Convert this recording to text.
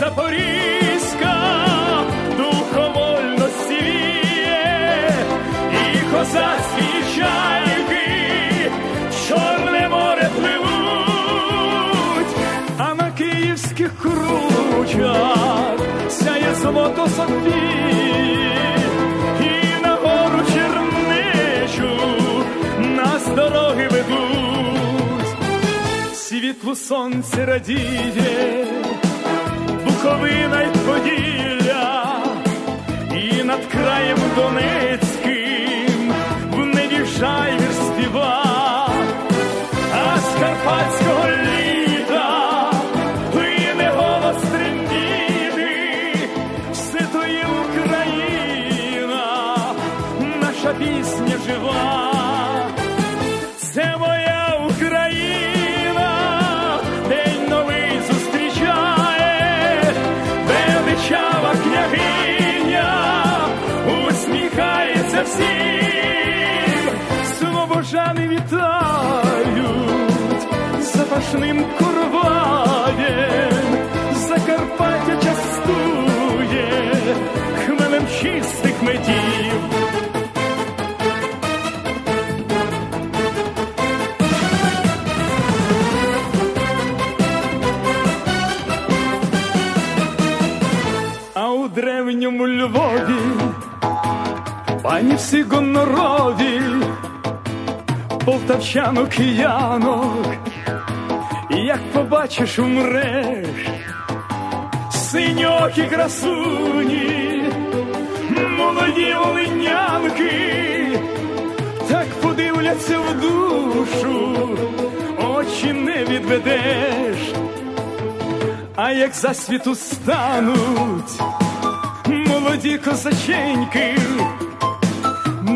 Запорізька, духовольності віє, і козацькі чайки, чорне море пливуть, а на київських кручах сяє золото Софії, і на гору чернечу нас дороги ведуть. Світлу сонце радіє, Буковина й Поділля, і над краєм Донецьким в жайвір співа, а з карпатського літа плине голос трембіти, все то є Україна, наша пісня жива. Усміхається всім, слобожани вітають. Запашним короваєм, Закарпаття частує. Хмелем чистих медів. А у древньому Львові пані всі гонорові, полтавчанок киянок, як побачиш, умреш, синьокі красуні, молоді олинянки, так подивляться в душу, очі не відведеш. А як засвіту стануть молоді козаченьки,